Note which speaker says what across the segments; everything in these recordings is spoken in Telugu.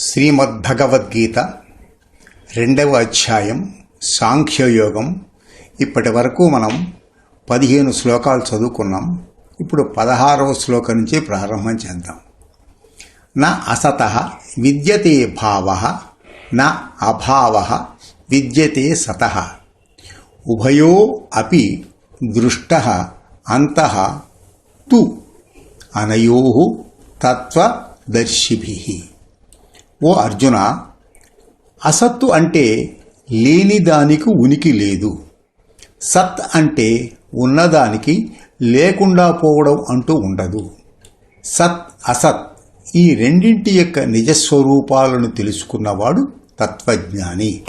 Speaker 1: శ్రీమద్భగవద్గీత రెండవ అధ్యాయం సాంఖ్యయోగం. ఇప్పటి వరకు మనం పదిహేను శ్లోకాలు చదువుకున్నాం. ఇప్పుడు పదహారవ శ్లోకం నుంచి ప్రారంభం చేద్దాం. నా అసత విద్యతే భావ నా అభావ విద్యతే సత. ఉభయో అపి దృష్ట అంత తు అనయో తత్వదర్శిభి. ఓ అర్జున అసత్తు అంటే లేని దానికి ఉనికి లేదు. సత్ అంటే ఉన్నదానికి లేకుండా పోవడం అంటూ ఉండదు. సత్ అసత్ ఈ రెండింటి యొక్క నిజస్వరూపాలను తెలుసుకున్నవాడు తత్వజ్ఞాని.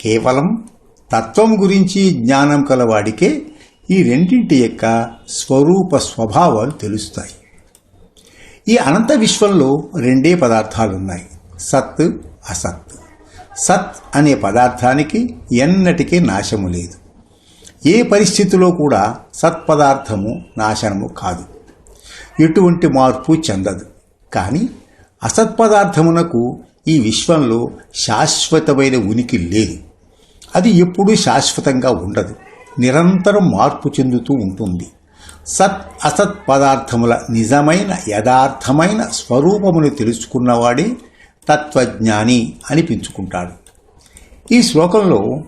Speaker 1: కేవలం తత్వం గురించి జ్ఞానం కలవాడికే ఈ రెండింటి యొక్క స్వరూప స్వభావాలు తెలుస్తాయి. ఈ అనంత విశ్వంలో రెండే పదార్థాలున్నాయి. సత్ అసత్ సత్ అనే పదార్థానికి ఎన్నటికీ నాశము లేదు. ఏ పరిస్థితిలో కూడా సత్పదార్థము నాశనము కాదు. ఎటువంటి మార్పు చెందదు. కానీ అసత్పదార్థమునకు ఈ విశ్వంలో శాశ్వతమైన ఉనికి లేదు. అది ఎప్పుడూ శాశ్వతంగా ఉండదు. నిరంతరం మార్పు చెందుతూ ఉంటుంది. సత్ అసత్ పదార్థముల నిజమైన యథార్థమైన స్వరూపమును తెలుసుకున్నవాడే తత్వజ్ఞాని అనిపించుకుంటాడు ఈ శ్లోకంలో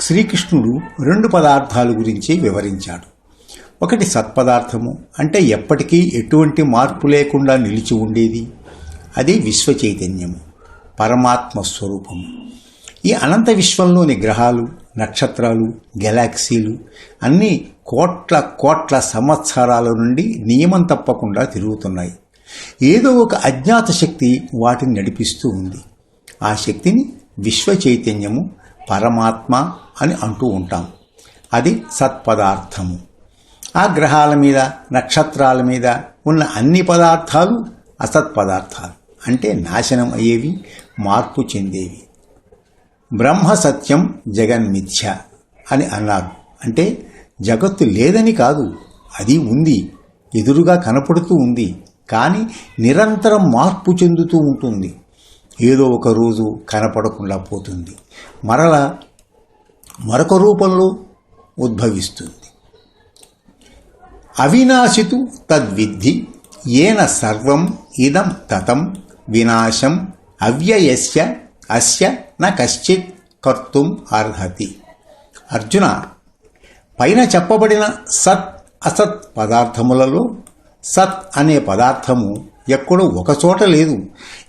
Speaker 1: శ్రీకృష్ణుడు రెండు పదార్థాల గురించి వివరించాడు. ఒకటి సత్పదార్థము అంటే ఎప్పటికీ ఎటువంటి మార్పు లేకుండా నిలిచి ఉండేది. అది విశ్వ చైతన్యము పరమాత్మ స్వరూపము. ఈ అనంత విశ్వంలోని గ్రహాలు నక్షత్రాలు గెలాక్సీలు అన్నీ కోట్ల కోట్ల సంవత్సరాల నుండి నియమం తప్పకుండా తిరుగుతున్నాయి. ఏదో ఒక అజ్ఞాత శక్తి వాటిని నడిపిస్తూ ఉంది. ఆ శక్తిని విశ్వ చైతన్యము పరమాత్మ అని అంటూ ఉంటాం. అది సత్పదార్థము. ఆ గ్రహాల మీద నక్షత్రాల మీద ఉన్న అన్ని పదార్థాలు అసత్పదార్థాలు. అంటే నాశనం అయ్యేవి మార్పు చెందేవి. బ్రహ్మ సత్యం జగన్మిథ్య అని అన్నారు. అంటే జగత్తు లేదని కాదు అది ఉంది ఎదురుగా కనపడుతూ ఉంది. కానీ నిరంతరం మార్పు చెందుతూ ఉంటుంది. ఏదో ఒక రోజు కనపడకుండా పోతుంది. మరల మరొక రూపంలో ఉద్భవిస్తుంది. అవినాశితు తద్విద్ధి ఏన సర్వం ఇదం తతం వినాశం అవ్యయస్య అస్య న కశ్చిత్ కర్తుం అర్హతి. అర్జున పైన చెప్పబడిన సత్ అసత్ పదార్థములలో సత్ అనే పదార్థము ఎక్కడో ఒకచోట లేదు.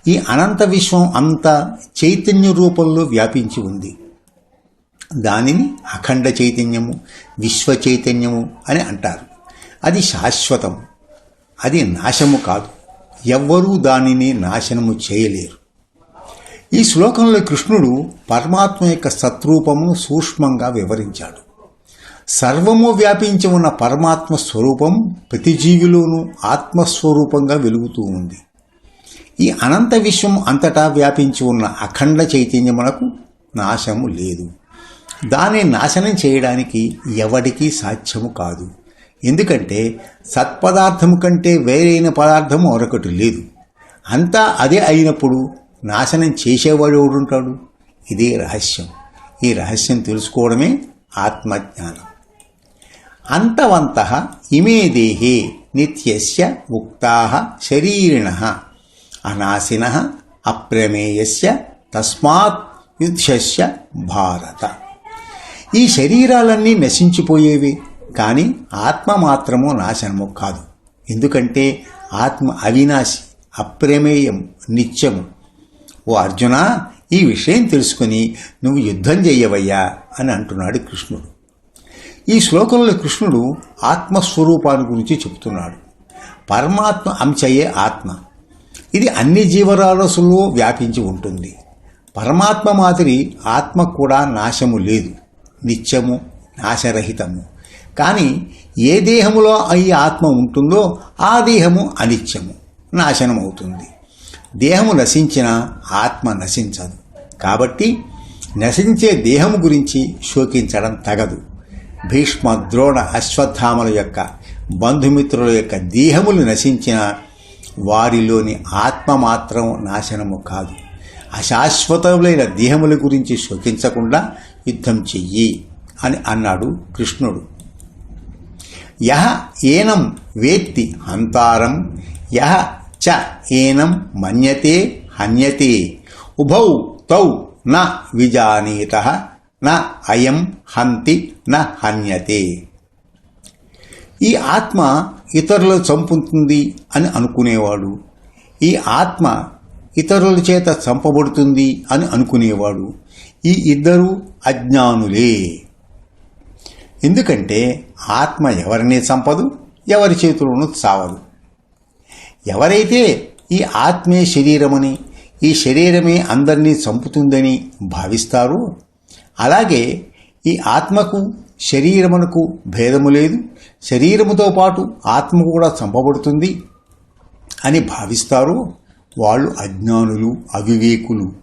Speaker 1: ఈ అనంత విశ్వం అంతా చైతన్య రూపంలో వ్యాపించి ఉంది. దానిని అఖండ చైతన్యము విశ్వ చైతన్యము అని అంటారు. అది శాశ్వతం. అది నాశము కాదు. ఎవ్వరూ దానిని నాశనము చేయలేరు. ఈ శ్లోకంలో కృష్ణుడు పరమాత్మ యొక్క సత్రూపమును సూక్ష్మంగా వివరించాడు. సర్వము వ్యాపించి ఉన్న పరమాత్మ స్వరూపం ప్రతి జీవిలోనూ ఆత్మస్వరూపంగా వెలుగుతూ ఉంది. ఈ అనంత విశ్వం అంతటా వ్యాపించి ఉన్న అఖండ చైతన్యమునకు నాశము లేదు. దాన్ని నాశనం చేయడానికి ఎవడికి సాధ్యము కాదు. ఎందుకంటే సత్పదార్థము కంటే వేరైన పదార్థము మరొకటి లేదు. అంతా అదే అయినప్పుడు నాశనం చేసేవాడు ఎవడుంటాడు? ఇదే రహస్యం. ఈ రహస్యం తెలుసుకోవడమే ఆత్మజ్ఞానం. అంతవంత ఇమే దేహే నిత్యస్య ముక్తా శరీరిణ అనాశిన అప్రమేయస్య తస్మాత్ యుద్ధస్య భారత. ఈ శరీరాలన్నీ నశించిపోయేవి కానీ ఆత్మ మాత్రము నాశనము కాదు. ఎందుకంటే ఆత్మ అవినాశి అప్రమేయం నిత్యము. ఓ అర్జున ఈ విషయం తెలుసుకుని నువ్వు యుద్ధం చెయ్యవయ్యా అని అంటున్నాడు కృష్ణుడు. ఈ శ్లోకంలో కృష్ణుడు ఆత్మస్వరూపాన్ని గురించి చెబుతున్నాడు. పరమాత్మ అంశయే ఆత్మ. ఇది అన్ని జీవరాశుల్లో వ్యాపించి ఉంటుంది. పరమాత్మ మాదిరి ఆత్మ కూడా నాశము లేదు. నిత్యము నాశరహితము. కానీ ఏ దేహములో ఈ ఆత్మ ఉంటుందో ఆ దేహము అనిత్యము నాశనం అవుతుంది దేహము నశించిన ఆత్మ నశించదు. కాబట్టి నశించే దేహము గురించి శోకించడం తగదు. భీష్మ ద్రోణ అశ్వత్థామల యొక్క బంధుమిత్రుల యొక్క దేహములు నశించిన వారిలోని ఆత్మ మాత్రం నాశనము కాదు. అశాశ్వతములైన దేహముల గురించి శోకించకుండా యుద్ధం చెయ్యి అని అన్నాడు కృష్ణుడు. యహ ఏనం వేత్తి హంతారం యహ చ ఏనం మన్యతే హన్యతే ఉభౌ తౌ న విజానీత న అయం హంతి న హన్యతే. ఈ ఆత్మ ఇతరులు చంపుతుంది అని అనుకునేవాడు. ఈ ఆత్మ ఇతరుల చేత చంపబడుతుంది అని అనుకునేవాడు. ఈ ఇద్దరు అజ్ఞానులే. ఎందుకంటే ఆత్మ ఎవరిని చంపదు ఎవరి చేతులను చావదు. ఎవరైతే ఈ ఆత్మే శరీరమని ఈ శరీరమే అందరినీ చంపుతుందని భావిస్తారో అలాగే ఈ ఆత్మకు శరీరమునకు భేదము లేదు. శరీరముతో పాటు ఆత్మ కూడా చంపబడుతుంది అని భావిస్తారు వాళ్ళు అజ్ఞానులు అవివేకులు.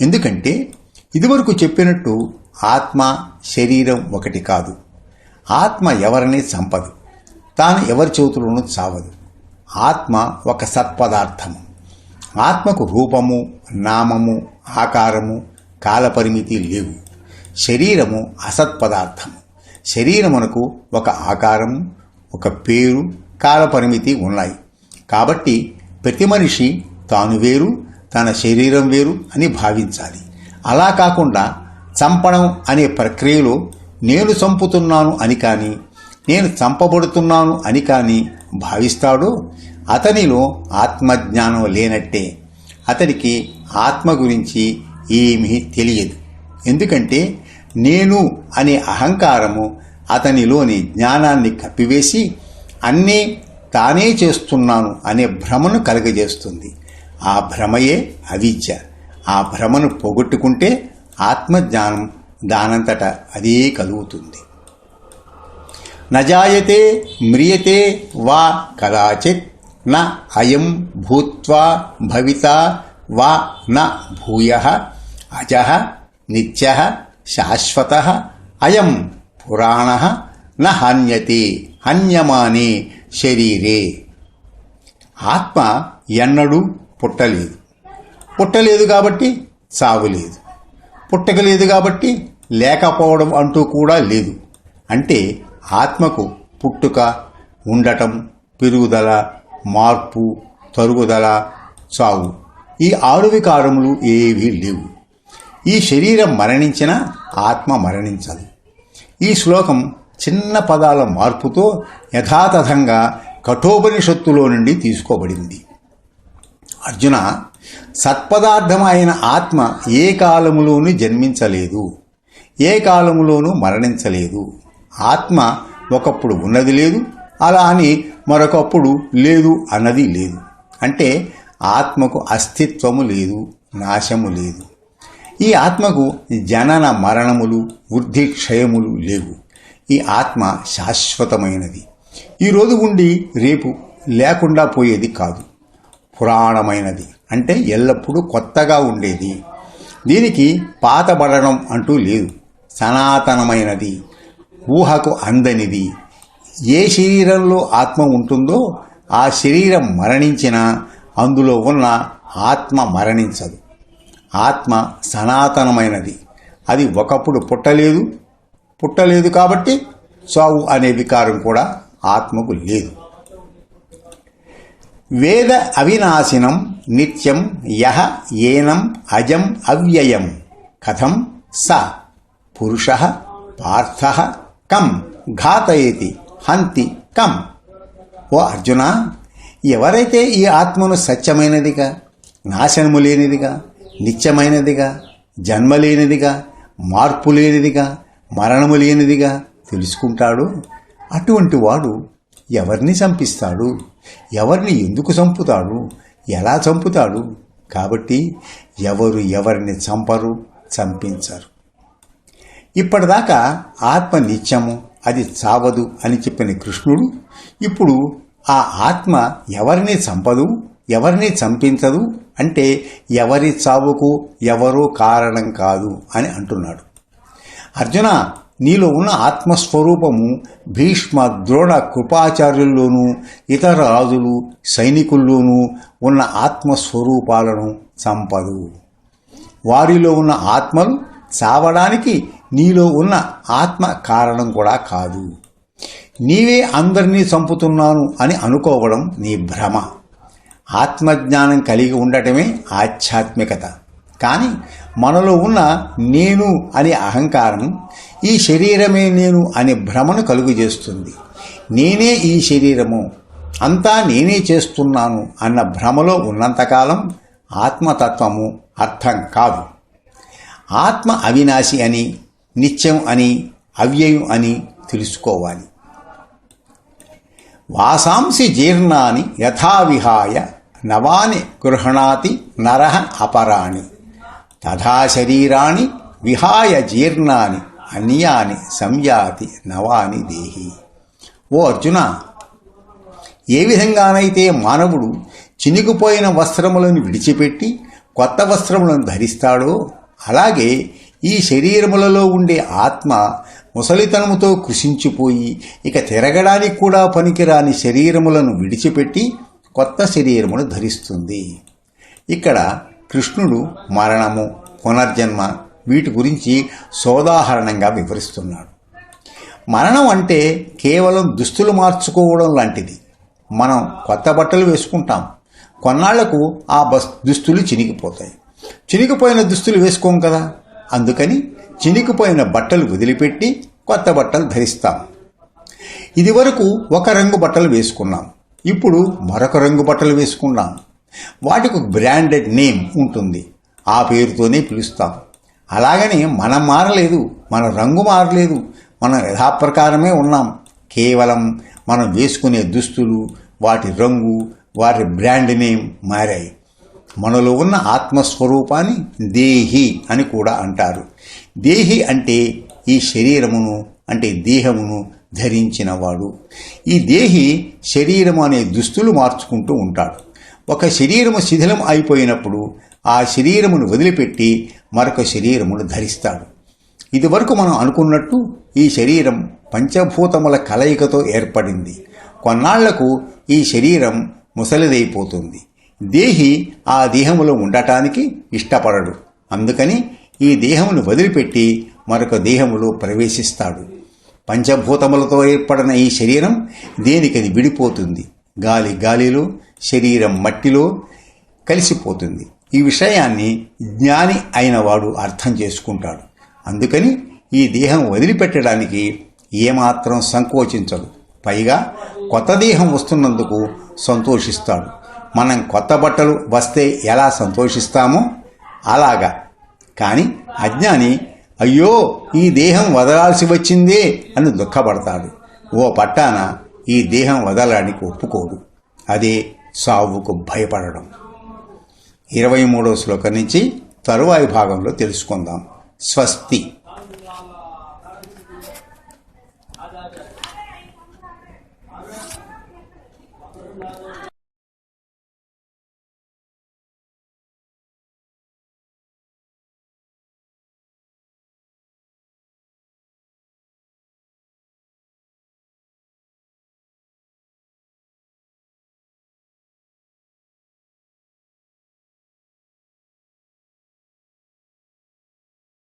Speaker 1: ఎందుకంటే ఇదివరకు చెప్పినట్టు ఆత్మ శరీరం ఒకటి కాదు. ఆత్మ ఎవరిని చంపదు. తాను ఎవరి చేతులను చావదు. ఆత్మ ఒక సత్పదార్థము ఆత్మకు రూపము నామము ఆకారము కాలపరిమితి లేవు. శరీరము అసత్పదార్థము. శరీరమునకు ఒక ఆకారము ఒక పేరు కాలపరిమితి ఉన్నాయి. కాబట్టి ప్రతి మనిషి తాను వేరు తన శరీరం వేరు అని భావించాలి. అలా కాకుండా చంపడం అనే ప్రక్రియలో నేను చంపుతున్నాను అని కానీ నేను చంపబడుతున్నాను అని కానీ భావిస్తాడో అతనిలో ఆత్మజ్ఞానం లేనట్టే అతనికి ఆత్మ గురించి ఏమీ తెలియదు. ఎందుకంటే నేను అనే అహంకారము అతనిలోని జ్ఞానాన్ని కప్పివేసి అన్నీ తానే చేస్తున్నాను అనే భ్రమను కలగజేస్తుంది. ఆ భ్రమయే అవిద్య. ఆ భ్రమను పోగొట్టుకుంటే ఆత్మజ్ఞానం దానంతట అదే కలుగుతుంది. నజాయతే మ్రియతే వా కదాచిత్ న అయం భూత్వా భవిత వా న భూయ అజ నిత్య శాశ్వత అయం పురాణ న హన్యమాని హన్యమానే శరీరే. ఆత్మ ఎన్నడూ పుట్టలేదు. పుట్టలేదు కాబట్టి చావులేదు పుట్టకలేదు కాబట్టి లేకపోవడం అంటూ కూడా లేదు. అంటే ఆత్మకు పుట్టుక ఉండటం పెరుగుదల మార్పు తరుగుదల చావు. ఈ ఆరు వికారములు ఏవీ లేవు. ఈ శరీరం మరణించినా ఆత్మ మరణించదు ఈ శ్లోకం చిన్న పదాల మార్పుతో యథాతథంగా కఠోపనిషత్తులో నుండి తీసుకోబడింది. అర్జున సత్పదార్థమైన ఆత్మ ఏ కాలములోనూ జన్మించలేదు ఏ కాలములోనూ మరణించలేదు. ఆత్మ ఒకప్పుడు ఉన్నది లేదు అలా అని మరొకప్పుడు లేదు అన్నది లేదు. అంటే ఆత్మకు అస్తిత్వము లేదు నాశము లేదు. ఈ ఆత్మకు జనన మరణములు వృద్ధి క్షయములు లేవు. ఈ ఆత్మ శాశ్వతమైనది. ఈరోజు ఉండి రేపు లేకుండా పోయేది కాదు. పురాణమైనది. అంటే ఎల్లప్పుడూ కొత్తగా ఉండేది. దీనికి పాతబడడం అంటూ లేదు. సనాతనమైనది. ఊహకు అందనిది. ఏ శరీరంలో ఆత్మ ఉంటుందో ఆ శరీరం మరణించినా అందులో ఉన్న ఆత్మ మరణించదు. ఆత్మ సనాతనమైనది. అది ఒకప్పుడు పుట్టలేదు. పుట్టలేదు కాబట్టి చావు అనే వికారం కూడా ఆత్మకు లేదు. వేద అవినాశినం నిత్యం యహ ఏనం అజం అవ్యయం కథం స పురుష పార్థ కం ఘాతయేతి హంతి కం. ఓ అర్జున ఎవరైతే ఈ ఆత్మను సత్యమైనదిగా నాశనము లేనిదిగా నిత్యమైనదిగా జన్మ లేనిదిగా మార్పు లేనిదిగా మరణము లేనిదిగా తెలుసుకుంటాడు. అటువంటి వాడు ఎవరిని చంపిస్తాడు? ఎవరిని ఎందుకు చంపుతాడు? ఎలా చంపుతాడు? కాబట్టి ఎవరు ఎవరిని చంపరు చంపించరు. ఇప్పటిదాకా ఆత్మ నిత్యము అది చావదు అని చెప్పిన కృష్ణుడు ఇప్పుడు ఆ ఆత్మ ఎవరిని చంపదు? ఎవరిని చంపించదు అంటే ఎవరి చావుకు ఎవరూ కారణం కాదు అని అంటున్నాడు. అర్జున నీలో ఉన్న ఆత్మస్వరూపము భీష్మ ద్రోణ కృపాచార్యుల్లోనూ ఇతర రాజులు సైనికుల్లోనూ ఉన్న ఆత్మస్వరూపాలను చంపదు. వారిలో ఉన్న ఆత్మలు చావడానికి నీలో ఉన్న ఆత్మ కారణం కూడా కాదు. నీవే అందరినీ చంపుతున్నాను అని అనుకోవడం నీ భ్రమ. ఆత్మజ్ఞానం కలిగి ఉండటమే ఆధ్యాత్మికత. కానీ మనలో ఉన్న నేను అనే అహంకారం ఈ శరీరమే నేను అనే భ్రమను కలుగు చేస్తుంది. నేనే ఈ శరీరము అంతా నేనే చేస్తున్నాను అన్న భ్రమలో ఉన్నంతకాలం ఆత్మతత్వము అర్థం కాదు. ఆత్మ అవినాశి అని నిత్యం అని అవ్యయం అని తెలుసుకోవాలి. వాసాంసి జీర్ణాన్ని యథావిహాయ నవాని గృహణాతి నర అపరాణి. తథా శరీరాణి విహాయ జీర్ణాని అన్యాని సంయాతి నవాని దేహి. ఓ అర్జున ఏ విధంగానైతే మానవుడు చినిగిపోయిన వస్త్రములను విడిచిపెట్టి కొత్త వస్త్రములను ధరిస్తాడో అలాగే ఈ శరీరములలో ఉండే ఆత్మ ముసలితనముతో కృషించిపోయి ఇక తిరగడానికి కూడా పనికిరాని శరీరములను విడిచిపెట్టి కొత్త శరీరమును ధరిస్తుంది. ఇక్కడ కృష్ణుడు మరణము పునర్జన్మ వీటి గురించి సోదాహరణంగా వివరిస్తున్నాడు. మరణం అంటే కేవలం దుస్తులు మార్చుకోవడం లాంటిది. మనం కొత్త బట్టలు వేసుకుంటాం. కొన్నాళ్ళకు ఆ బస్ దుస్తులు చినిగిపోతాయి. చినిగిపోయిన దుస్తులు వేసుకోం కదా? అందుకని చినిగిపోయిన బట్టలు వదిలిపెట్టి కొత్త బట్టలు ధరిస్తాం. ఇదివరకు ఒక రంగు బట్టలు వేసుకున్నాం. ఇప్పుడు మరొక రంగు బట్టలు వేసుకున్నాం వాటికి ఒక బ్రాండెడ్ నేమ్ ఉంటుంది. ఆ పేరుతోనే పిలుస్తాం. అలాగని మనం మారలేదు. మన రంగు మారలేదు. మనం యథాప్రకారమే ఉన్నాం. కేవలం మనం వేసుకునే దుస్తులు వాటి రంగు వాటి బ్రాండ్ నేమ్ మారాయి. మనలో ఉన్న ఆత్మస్వరూపాన్ని దేహి అని కూడా అంటారు. దేహి అంటే ఈ శరీరమును అంటే దేహమును ధరించినవాడు. ఈ దేహి శరీరం అనే దుస్తులు మార్చుకుంటూ ఉంటాడు. ఒక శరీరము శిథిలం అయిపోయినప్పుడు ఆ శరీరమును వదిలిపెట్టి మరొక శరీరమును ధరిస్తాడు. ఇదివరకు మనం అనుకున్నట్టు ఈ శరీరం పంచభూతముల కలయికతో ఏర్పడింది. కొన్నాళ్ళకు ఈ శరీరం ముసలిదైపోతుంది. దేహి ఆ దేహములో ఉండటానికి ఇష్టపడడు. అందుకని ఈ దేహమును వదిలిపెట్టి మరొక దేహములో ప్రవేశిస్తాడు. పంచభూతములతో ఏర్పడిన ఈ శరీరం దేనికది విడిపోతుంది? గాలి గాలిలో శరీరం మట్టిలో కలిసిపోతుంది. ఈ విషయాన్ని జ్ఞాని అయిన వాడు అర్థం చేసుకుంటాడు. అందుకని ఈ దేహం వదిలిపెట్టడానికి ఏమాత్రం సంకోచించడు. పైగా కొత్త దేహం వస్తున్నందుకు సంతోషిస్తాడు. మనం కొత్త బట్టలు వస్తే ఎలా సంతోషిస్తామో అలాగా. కానీ అజ్ఞాని అయ్యో ఈ దేహం వదలాల్సి వచ్చిందే అని దుఃఖపడతాడు. ఓ పట్టాన ఈ దేహం వదలడానికి ఒప్పుకోడు. అదే సావుకు భయపడడం. ఇరవై మూడో శ్లోకం నుంచి తరువాయి భాగంలో తెలుసుకుందాం. స్వస్తి.